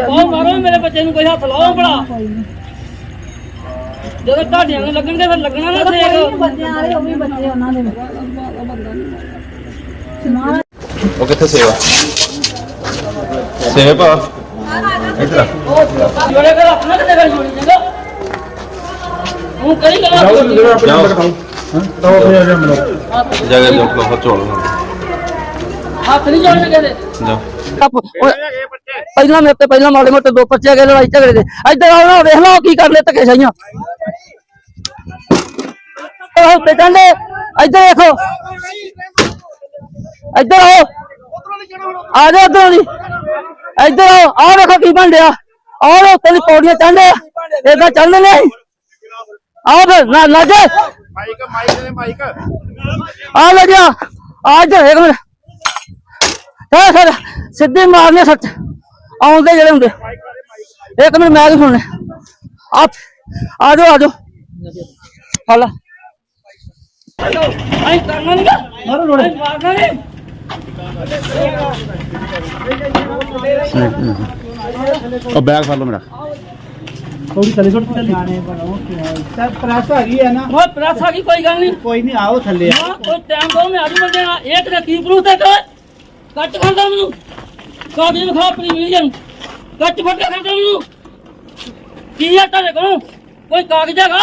ਉਹ ਮਾਰੋ ਮੇਰੇ ਬੱਚੇ ਨੂੰ ਕੋਈ ਹੱਥ ਲਾਓ ਬੜਾ ਜਦੋਂ ਤੁਹਾਡਿਆਂ ਨੂੰ ਲੱਗਣਗੇ ਫਿਰ ਲੱਗਣਾ ਨਾ ਸੇਕ ਬੱਚਿਆਂ ਵਾਲੇ ਉਹ ਵੀ ਬੱਚੇ ਉਹਨਾਂ ਦੇ। ਉਹ ਕਿੱਥੇ ਸੇਵਾ? ਸੇਵ ਆ। ਇੱਧਰ ਆ। ਜੋੜੇ ਕਰ ਆਪਣਾ ਕਿਤੇ ਗੱਲ ਜੋੜੀ ਜਾਂਦਾ ਉਹ ਕਈ ਗੱਲਾਂ ਜਾਓ। ਹੱਥ ਜਗ੍ਹਾ ਜੋ ਕੋ ਚੋਲ ਹੱਥ ਨਹੀਂ ਜੋੜਨੇ ਕਹਿੰਦੇ ਜਾਓ। ਪਹਿਲਾਂ ਮੇਰੇ ਤੇ ਪਹਿਲਾਂ ਮਾੜੇ ਮੋਟੇ ਦੋ ਪਰਚੇ ਗਏ ਲੜਾਈ ਝਗੜੇ ਦੇ। ਇੱਧਰ ਆਓ ਨਾ, ਵੇਖ ਲਓ ਕੀ ਕਰਨੇ ਧੱਕੇ ਸਾਈਆਂ ਉਹ ਤੇ ਕਹਿੰਦੇ ਇੱਧਰ ਦੇਖੋ ਇੱਧਰ ਆਓ। ਆ ਜਾਓ ਇੱਧਰ ਦੀ। ਇੱਧਰ ਆਓ, ਆਹ ਵੇਖੋ ਕੀ ਬਣ ਰਿਹਾ। ਆਹ ਲੋ ਤੇਰੀ ਪੌੜੀਆਂ ਚੜ੍ਹਦੇ ਆ ਏਦਾਂ ਚੱਲਦੇ ਨੇ ਆਓ ਫਿਰ, ਨਾ ਨਾ ਮਾਈਕ ਮਾਈਕ ਦੇ ਮਾਈਕ ਆ ਲੈ ਗਿਆ ਆ ਇੱਧਰ, ਇੱਕ ਮਿੰਟ। ਸਰ ਸਰ ਸਿੱਧੇ ਮਾਰਨੇ ਸੱਚ। ਆਉਂਦੇ ਜਿਹੜੇ ਹੁੰਦੇ। ਇੱਕ ਮਿੰਟ ਮੈਂ ਵੀ ਸੁਣਨੇ। ਆ ਆ ਜਾਓ ਆ ਜਾਓ। ਹਲਾ ਆਈ ਕਰਨਾ ਨਹੀਂ ਮਾਰੋ ਰੋੜੇ। ਮਾਰਨਾ ਨਹੀਂ ਉਹ ਬੈਗ ਫੜ ਲਓ ਮੇਰਾ। ਪ੍ਰੈਸ ਹੈਗੀ ਹੈ ਨਾ। ਉਹ ਪ੍ਰੈਸ ਆ ਗਈ ਕੋਈ ਗੱਲ ਨਹੀਂ ਕੋਈ ਨਹੀਂ ਆਓ ਥੱਲੇ ਹਾਂ ਉਹ ਟਾਈਮ ਦੋ ਮੈਂ ਆਜੂ ਬੰਦੇ ਇਹ ਤੇ ਕੀ ਪ੍ਰੂਫ ਤੇ ਕਰ ਕੱਟ ਖਾਂਦਾ ਮੈਨੂੰ। ਕਾਗਜ਼ ਵਿਖਾ ਆਪਣੀ ਮਿਲੀਅਨ ਕੱਟ ਫੱਟ ਕੇ ਮੈਨੂੰ। ਕੀ ਆ ਤੁਹਾਡੇ ਕੋਲ? ਕੋਈ ਕਾਗਜ਼ ਹੈਗਾ?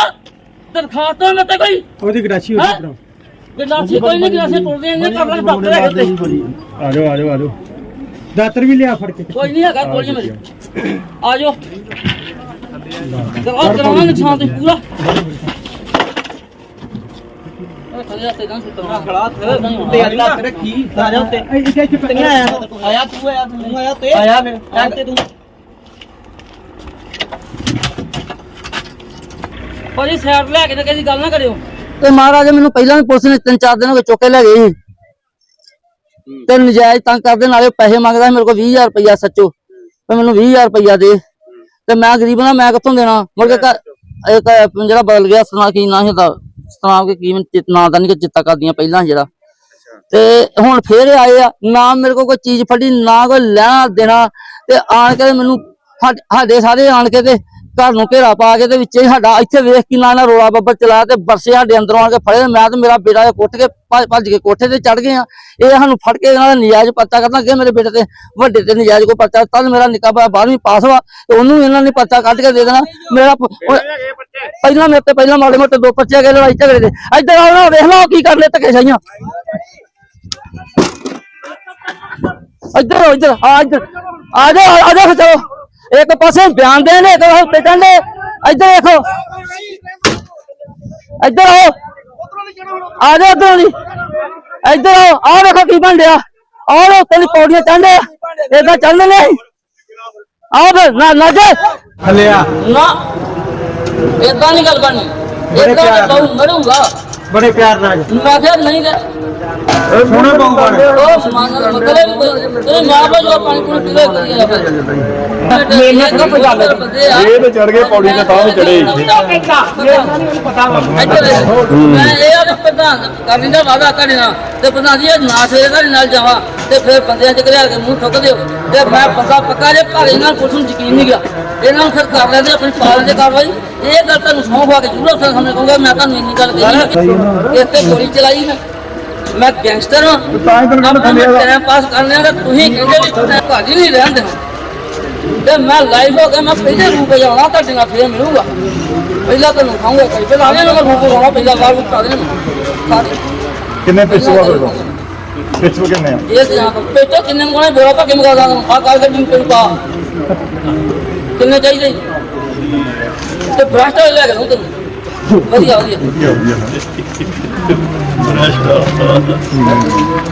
ਦਰਖਾਸਤ ਹੋਣਾ ਤੇ ਕੋਈ। ਉਹਦੀ ਗਰਾਸ਼ੀ ਹੈਂ? ਗਲਾਸੀ ਕੋਈ ਨਹੀਂ ਗਲਾਸੀ ਟੁੱਟਦੇ ਆਂ ਕਰ ਲਾਂ ਡਾਕਟਰ ਹੈਗੇ ਤੇ ਆ ਜਾਓ ਆ ਜਾਓ ਆ ਜਾਓ। ਦਾਤਰ ਵੀ ਲਿਆ ਫੜ ਕੇ। ਕੋਈ ਨਹੀਂ ਹੈਗਾ ਕੋਈ ਨਹੀਂ ਮੇਰੇ। ਆ ਜਾਓ। ਦਵਾ ਕਰਾਉਣਾ ਨੁਕਸਾਨ ਤੇ ਪੂਰਾ। ਇਹ ਹੱਥੇ ਨਾਲ ਸੁੱਟਣਾ ਖੜਾ ਤੇ ਹੱਥ ਰੱਖੀ ਆ ਜਾ ਉੱਤੇ ਇੱਥੇ ਇੱਥੇ ਆਇਆ ਆਇਆ ਤੂੰ ਆਇਆ ਤੂੰ ਆਇਆ ਤੇ ਆਇਆ ਫਿਰ ਐਂ ਤੇ ਤੂੰ ਭਾਜੀ ਸਾਈਡ ਲੈ ਕੇ ਤੇ ਕਿਸੇ ਗੱਲ ਨਾ ਕਰਿਓ ਤੇ ਮਹਾਰਾਜ ਮੈਨੂੰ ਪਹਿਲਾਂ ਵੀ ਪੁਲਿਸ ਨੇ, ਤਿੰਨ ਚਾਰ ਦਿਨ ਹੋ ਗਏ ਚੁੱਕ ਕੇ ਲੈ ਗਏ ਸੀ ਤੇ ਨਜਾਇਜ਼ ਤੰਗ ਕਰਦੇ, ਨਾਲੇ ਪੈਸੇ ਮੰਗਦਾ ਮੇਰੇ ਕੋਲ 20000 ਰੁਪਇਆ ਸੱਚੋ। ਤੇ ਮੈਨੂੰ 20000 ਰੁਪਇਆ ਦੇ। ਤੇ ਮੈਂ ਗਰੀਬ ਨਾ ਮੈਂ ਕਿੱਥੋਂ ਦੇਣਾ? ਮੁੜ ਕੇ ਇੱਕ ਜਿਹੜਾ ਬਦਲ ਗਿਆ ਸੁਣਾ ਕੀ ਨਾ ਹੁੰਦਾ। ਸੁਣਾ ਕੇ ਕੀ ਮੈਨੂੰ ਚਿਤ- ਨਾਂ ਦਾ ਨਹੀਂ ਚਿੱਤਾ ਕਰਦੀਆਂ ਪਹਿਲਾਂ ਜਿਹੜਾ। ਤੇ ਹੁਣ ਫੇਰ ਆਏ ਆ ਨਾ ਮੇਰੇ ਕੋਲ ਕੋਈ ਚੀਜ਼ ਫੜੀ ਨਾ ਕੋਈ ਲੈਣਾ ਦੇਣਾ ਤੇ ਆਣ ਕੇ ਮੈਨੂੰ ਸਾਡੇ ਸਾਰੇ ਆਣ ਕੇ ਤੇ ਘਰ ਨੂੰ ਘੇਰਾ ਪਾ ਕੇ ਤੇ ਵਿੱਚ ਸਾਡਾ ਇੱਥੇ ਵੇਖ ਕੇ ਨਾ ਰੋਲਾ ਬੱਬਰ ਚਲਾਇਆ ਤੇ ਬਰਸੇ ਸਾਡੇ ਅੰਦਰੋਂ ਆ ਕੇ ਫੜੇ ਮੈਂ ਤੇ ਮੇਰਾ ਬੇਟਾ ਕੁੱਟ ਕੇ ਭੱਜ ਕੇ ਕੋਠੇ ਤੇ ਚੜ ਗਏ ਆ। ਇਹ ਸਾਨੂੰ ਫੜ ਕੇ ਇਹਨਾਂ ਦਾ ਨਜਾਇਜ਼ ਪਰਚਾ ਕਰਨਾ ਅੱਗੇ ਮੇਰੇ ਬੇਟੇ ਤੇ ਵੱਡੇ ਤੇ ਨਜਾਇਜ਼ ਕੋ ਪਰਚਾ ਤਦ ਮੇਰਾ ਨਿੱਕਾ ਭਰਾ 12ਵੀਂ ਪਾਸ ਵਾ ਤੇ ਉਹਨੂੰ ਇਹਨਾਂ ਨੇ ਪਰਚਾ ਕੱਢ ਕੇ ਦੇ ਦੇਣਾ। ਮੇਰਾ ਪਹਿਲਾਂ ਮੇਰੇ ਤੇ ਪਹਿਲਾਂ ਮਾੜੇ ਮੋਟੇ ਦੋ ਪਰਚੇ ਗਏ ਲੜਾਈ ਝਗੜੇ ਦੇ। ਇੱਧਰ ਆਓ ਨਾ, ਵੇਖ ਲਓ ਕੀ ਕਰਨੇ ਧੱਕੇ ਸਾਈਆਂ ਇੱਧਰ ਇੱਧਰ, ਆ ਇੱਧਰ। ਆ ਜਾਓ ਆ ਜਾਓ ਚਲੋ। ਇੱਕ ਪਾਸੇ ਬਿਆਨ ਦੇਣ ਇੱਕ ਪਾਸੇ ਪਿਟਣ ਦੇ ਇੱਧਰ ਦੇਖੋ ਇੱਧਰ ਆਓ। ਆ ਜਾਓ ਇੱਧਰ ਦੀ। ਇੱਧਰ ਆਓ। ਆ ਵੇਖੋ ਕੀ ਬਣ ਰਿਹਾ। ਆਹ ਲੋ ਤੇਰੀ ਪੌੜੀਆਂ ਚੜ੍ਹਦੇ ਆ ਏਦਾਂ ਚੱਲਦੇ ਨੇ ਆਓ ਫਿਰ ਨਾ ਨਾ ਜੇ। ਥੱਲੇ ਆ। ਨਾ। ਏਦਾਂ ਨਹੀਂ ਗੱਲ ਕਰਨੀ। ਏਦਾਂ ਤਾਂ ਮਰੂੰਗਾ। ਬੜੇ ਪਿਆਰ ਨਾਲ। ਮੈਂ ਕਿਹਾ ਨਹੀਂ ਤੇ ਸੋਹਣੇ ਬੰਗਾਂ ਉਹ ਸਮਾਨ ਨਾਲ ਮਤਲਬ ਤੇਰੇ ਮਾਂ ਬਾਪ ਜੋ ਪਾਣੀ ਪੂਣੀ ਪੀਲੇ ਕਰੀ ਜਾਂਦਾ ਮੇਰੇ ਕੋ ਪੰਜਾਬ ਇਹ ਤੇ ਚੜ੍ਹ ਗਏ ਪੌੜੀ ਤੇ ਤਾਂ ਵੀ ਚੜ੍ਹੇ। ਮੈਂ ਇਹ ਆ ਪ੍ਰਧਾਨ ਕਰਨੀ ਦਾ ਵਾਦਾ ਕਰਨਾ ਤੇ ਪ੍ਰਧਾਨ ਜੀ ਇਹ ਨਾ ਸਵੇਰੇ ਤੁਹਾਡੇ ਨਾਲ ਜਾਵਾਂ ਤੇ ਫਿਰ ਬੰਦਿਆਂ ਚ ਘਰਿਆ ਕੇ ਮੂੰਹ ਠੁੱਕ ਦਿਓ। ਤੇ ਮੈਂ ਬੰਦਾ ਪੱਕਾ ਜੇ ਪਰ ਇਹਨਾਂ ਨੂੰ ਕੁਛ ਨੂੰ ਯਕੀਨ ਨਹੀਂ ਗਿਆ। ਇਹਨਾਂ ਨੂੰ ਫਿਰ ਕਰ ਲੈਂਦੇ ਆਪਣੀ ਪਾਲਣ ਦੇ ਕਾਰਵਾਈ। ਇਹ ਗੱਲ ਤੁਹਾਨੂੰ ਸੌਂ ਖਵਾ ਕੇ ਜ਼ਰੂਰ ਅਫਸਰ ਸਾਹਮਣੇ ਕਹੂੰਗਾ ਮੈਂ ਤੁਹਾਨੂੰ ਇੰਨੀ ਗੱਲ ਕਹੀ। ਇਸ ਤੇ ਗੋਲੀ ਚਲਾਈ ਮੈਂ। میں گینگسٹر ہوں تیرے پاس کرنے کا تو ہی نہیں رہن دینا میں لائف ہو کے میں پہلے روپے جاؤں گا تو پھر ملوں گا پہلا تو کھاؤں گا کئی پہلے آنے لگا پہلا بار بتا دینا کتنے پیسے کا کرتا ہوں کنے ہیں یہ یہاں پر پیچو کنے کو نہیں بولا پا کہ مگا داں کھا کار کے دن کو پا کنے چاہیے تو براشٹر لے گئے ہوں تم ਵਧੀਆ ਵਧੀਆ।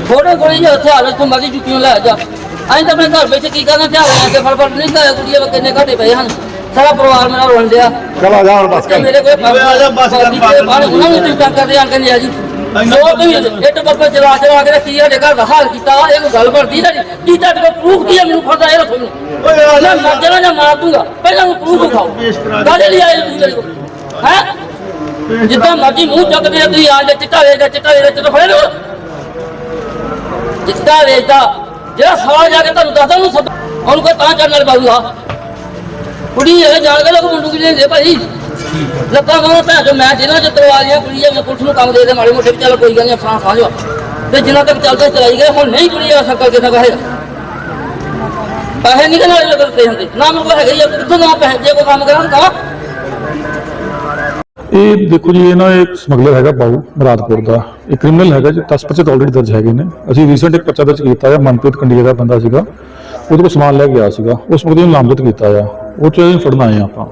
ਥੋੜੇ ਕੋਲੇ ਜੇ ਉੱਥੇ ਹਾਲਤ ਤੋਂ ਮਰਜ਼ੀ ਜੁੱਤੀਆਂ ਲੈ ਜਾ। ਅਸੀਂ ਤਾਂ ਆਪਣੇ ਘਰ ਵਿੱਚ ਕੀ ਕਰਨਾ ਤੇ ਹਾਲੇ ਕੇ ਫੜ ਫੜ ਨਹੀਂ ਕਰਿਆ ਕੁੜੀਆਂ ਕਿੰਨੇ ਘਾਟੇ ਪਏ ਹਨ। ਸਾਰਾ ਪਰਿਵਾਰ ਮੇਰਾ ਰੋਣ ਡਿਆ। ਚਲ ਆ ਜਾ ਹੁਣ ਬਸ ਤੇ ਮੇਰੇ ਕੋਲ ਆ ਜਾ ਬਸ ਕਰ ਬਾਹਰ ਉਹਨਾਂ ਨੂੰ ਤੁਸੀਂ ਕਰਦੇ ਆਂ ਕਹਿੰਦੇ ਆ ਜੀ। ਜੋ ਤੁਸੀਂ ਇੱਟ ਬੱਬੇ ਚਲਾ ਚਲਾ ਕੇ ਕੀ ਸਾਡੇ ਘਰ ਦਾ ਹਾਲ ਕੀਤਾ ਇਹ ਕੋਈ ਗੱਲ ਬਣਦੀ ਸਾਡੀ ਕੀ ਤੁਹਾਡੇ ਕੋਲ ਪ੍ਰੂਫ ਕੀ ਹੈ ਮੈਨੂੰ ਪਤਾ ਇਹ ਰੱਖੋ ਮੈਨੂੰ। ਮੈਂ ਮਰ ਜਾਣਾ ਜਾਂ ਮਾਰ ਦੂੰਗਾ ਪਹਿਲਾਂ ਨੂੰ ਪ੍ਰੂਫ ਦਿਖਾਓ ਕਾਹਦੇ ਲਈ ਆਏ ਤੁਸੀਂ ਮੇਰੇ ਕੋਲ? ਹੈ? ਜਿੱਦਾਂ ਮਰਜ਼ੀ ਮੂੰਹ ਚੱਕਦੇ ਆ ਤੁਸੀਂ ਆ ਜਾ ਚਿੱਟਾ ਵੇਚਦਾ ਚਿੱਟਾ ਵੇਚਦਾ ਚਿੱਟਾ ਫੜੇ ਲਓ ਚਿੱਟਾ ਵੇਚਦਾ। ਜਿਹੜਾ ਸਾਲਾ ਜਾ ਕੇ ਤੁਹਾਨੂੰ ਦੱਸਦਾ ਉਹਨੂੰ ਸੱਦ। ਉਹਨੂੰ ਕਹ ਤਾਂ ਚੱਲ ਨਾਲ ਬਾਬੂ ਆ ਕੁੜੀ ਇਹ ਜਾਣ ਕੇ ਲੋਕ ਮੁੰਡੂ ਕੀ ਲੈਂਦੇ ਭਾਈ? ਲੱਤਾਂ ਬਾਹਾਂ ਭੈਣ ਚੋ ਮੈਂ ਜਿਹਨਾਂ ਚ ਤਵਾਰੀਆਂ ਕੁੜੀ ਆ ਪੁਲਿਸ ਨੂੰ ਕੰਮ ਦੇ ਦੇ ਮਾੜੇ ਮੋਟੇ ਵੀ ਚੱਲ ਕੋਈ ਗੱਲ ਨਹੀਂ ਫਰਾਂ ਸਾਂਝੋ ਤੇ ਜਿੰਨਾ ਤੱਕ ਚੱਲਦੇ ਚਲਾਈ ਗਏ ਹੁਣ ਨਹੀਂ ਕੁੜੀ ਆ ਸਕਲ ਕਿਥਾ ਕਹੇ ਪੈਸੇ ਨਹੀਂ ਨਾਲੇ ਲੱਗਦੇ ਹੁੰਦੇ। ਨਾ ਮੇਰੇ ਕੋਲ ਹੈਗੇ ਹੀ ਆ, ਕਿੱਥੋਂ ਨਾ ਪੈਸੇ ਜੇ ਕੋਈ ਕੰਮ ਕਰਾਂ ਤਾਂ ਇਹ ਦੇਖੋ ਜੀ ਇਹ ਨਾ ਇੱਕ ਸਮਗਲਰ ਹੈਗਾ ਬਾਊ ਮੁਰਾਦਪੁਰ ਦਾ। ਇਹ ਕ੍ਰਿਮੀਨਲ ਹੈਗਾ ਜੀ 10 ਪਰਚੇ ਆਲਰੇਡੀ ਦਰਜ ਹੈਗੇ ਨੇ। ਅਸੀਂ ਰੀਸੈਂਟ ਇੱਕ ਪਰਚਾ ਦਰਜ ਕੀਤਾ ਹੈ ਮਨਪ੍ਰੀਤ ਕੰਡੀਆ ਦਾ ਬੰਦਾ ਸੀਗਾ। ਉਹਦੇ ਕੋਲ ਸਮਾਨ ਲੈ ਕੇ ਗਿਆ ਸੀਗਾ। ਉਸ ਮੁਕਦੇ ਨੂੰ ਨਾਮਜ਼ਦ ਕੀਤਾ ਆ। ਉਹ ਚ ਫੜਨ ਆਏ ਆਪਾਂ।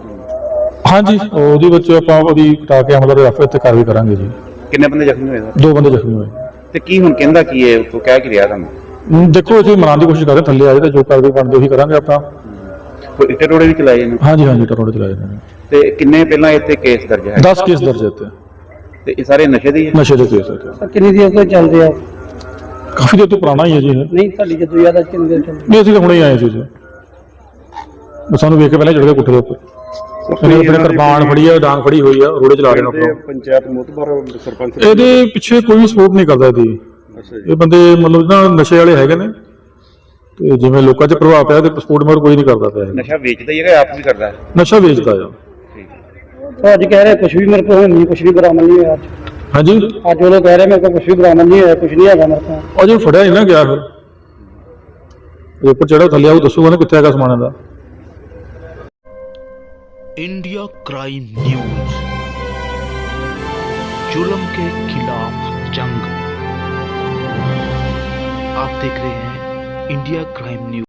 ਹਾਂਜੀ ਉਹਦੇ ਵਿੱਚ ਆਪਾਂ ਉਹਦੀ ਕਟਾ ਕੇ ਅਮਲ ਰਫੇ ਤੇ ਕਾਰਵਾਈ ਕਰਾਂਗੇ ਜੀ। ਕਿੰਨੇ ਬੰਦੇ ਜ਼ਖਮੀ ਹੋਏ? ਸਰ ਦੋ ਬੰਦੇ ਜ਼ਖਮੀ ਹੋਏ। ਤੇ ਕੀ ਹੁਣ ਕਹਿੰਦਾ ਕੀ ਹੈ? ਉਹ ਕਹਿ ਕੀ ਰਿਹਾ ਤੁਹਾਨੂੰ? ਦੇਖੋ ਅਸੀਂ ਮਨਾਉਣ ਦੀ ਕੋਸ਼ਿਸ਼ ਕਰ ਰਹੇ ਥੱਲੇ ਆ ਜਾਏ ਤਾਂ ਜੋ ਕਾਰਵਾਈ ਬਣਦੀ ਉਹੀ ਕਰਾਂਗੇ ਆਪਾਂ। ਕੋਈ ਇੱਟੇ ਰੋੜੇ ਵੀ ਚਲਾਏ ਨੇ ਹਾਂਜੀ ਹਾਂਜੀ ਟਰੋੜੇ ਚਲਾਏ ਨੇ। ਤੇ ਕਿੰਨੇ ਪਹਿਲਾਂ ਇੱਥੇ ਕੇਸ ਦਰਜ ਹੈ? 10 ਕੇਸ ਦਰਜ ਹੈ ਇੱਥੇ। ਤੇ ਇਹ ਸਾਰੇ ਨਸ਼ੇ ਦੇ ਹੀ ਹੈ? ਨਸ਼ੇ ਦੇ ਕੇਸ ਹੈ ਕਿੰਨੀ ਦੇਰ ਤੋਂ ਚੱਲਦੇ ਆ? ਕਾਫੀ ਦੇਰ ਤੋਂ ਪੁਰਾਣਾ ਹੀ ਹੈ ਜੀ ਇਹ। ਨਹੀਂ ਤੁਹਾਡੀ ਜਦੋਂ ਜ਼ਿਆਦਾ ਕਿੰਨੀ ਦੇਰ ਚੱਲਦੇ? ਨਹੀਂ ਅਸੀਂ ਤਾਂ ਹੁਣੇ ਹੀ ਆਏ ਸੀ ਜੀ। ਬਸ ਸਾਨੂੰ ਵੇਖ ਕੇ ਪਹਿਲਾਂ ਚੜ ਗਏ ਕੁੱਠੇ ਦੇ ਉੱਪਰ। ਇਹਨੇ ਆਪਣੇ ਕਿਰਪਾਨ ਫੜੀ ਆ ਡਾਂਗ ਫੜੀ ਹੋਈ ਆ ਰੋੜੇ ਚਲਾ ਰਹੇ ਨੇ ਆਪਾਂ ਪੰਚਾਇਤ ਮੁਤਬਰ ਸਰਪੰਚ ਇਹਦੇ ਪਿੱਛੇ ਕੋਈ ਵੀ ਸਪੋਰਟ ਨਹੀਂ ਕਰਦਾ ਇਹਦੀ। ਇਹ ਬੰਦੇ ਮਤਲਬ ਨਾ ਨਸ਼ੇ ਵਾਲੇ ਹੈਗੇ ਨੇ। ਤੇ ਜਿਵੇਂ ਲੋਕਾਂ 'ਚ ਪ੍ਰਭਾਵ ਪਿਆ ਤੇ ਸਪੋਰਟ ਮਗਰ ਕੋਈ ਨਹੀਂ ਕਰਦਾ ਪਿਆ ਇਹ। ਨਸ਼ਾ ਵੇਚਦਾ ਹੀ ਹੈਗਾ ਆਪ ਵੀ ਕਰਦਾ ਹੈ ਨਸ਼ਾ ਵੇਚਦਾ ਆ ਉਹ ਅੱਜ ਕਹਿ ਰਹੇ ਕੁਝ ਵੀ ਮੇਰੇ ਕੋਲ ਨਹੀਂ ਕੁਝ ਵੀ ਬਰਾਮਦ ਨਹੀਂ ਹੋਇਆ ਅੱਜ ਹਾਂਜੀ ਅੱਜ ਉਹ ਲੋਕ ਕਹਿ ਰਹੇ ਮੇਰੇ ਕੋਲ ਕੁਝ ਵੀ ਬਰਾਮਦ ਨਹੀਂ ਹੋਇਆ ਕੁਝ ਨਹੀਂ ਹੈਗਾ ਮੇਰੇ ਕੋਲ ਅਜੇ ਫੜਿਆ ਨਹੀਂ ਨਾ ਗਿਆ ਫਿਰ ਇਹ ਉੱਪਰ ਚੜਾ ਥੱਲੇ ਆਉ ਦੱਸੂਗਾ ਨਾ ਕਿੱਥੇ ਹੈਗਾ ਸਮਾਨ ਇਹਦਾ इंडिया क्राइम न्यूज जुल्म के खिलाफ जंग आप देख रहे हैं india crime news.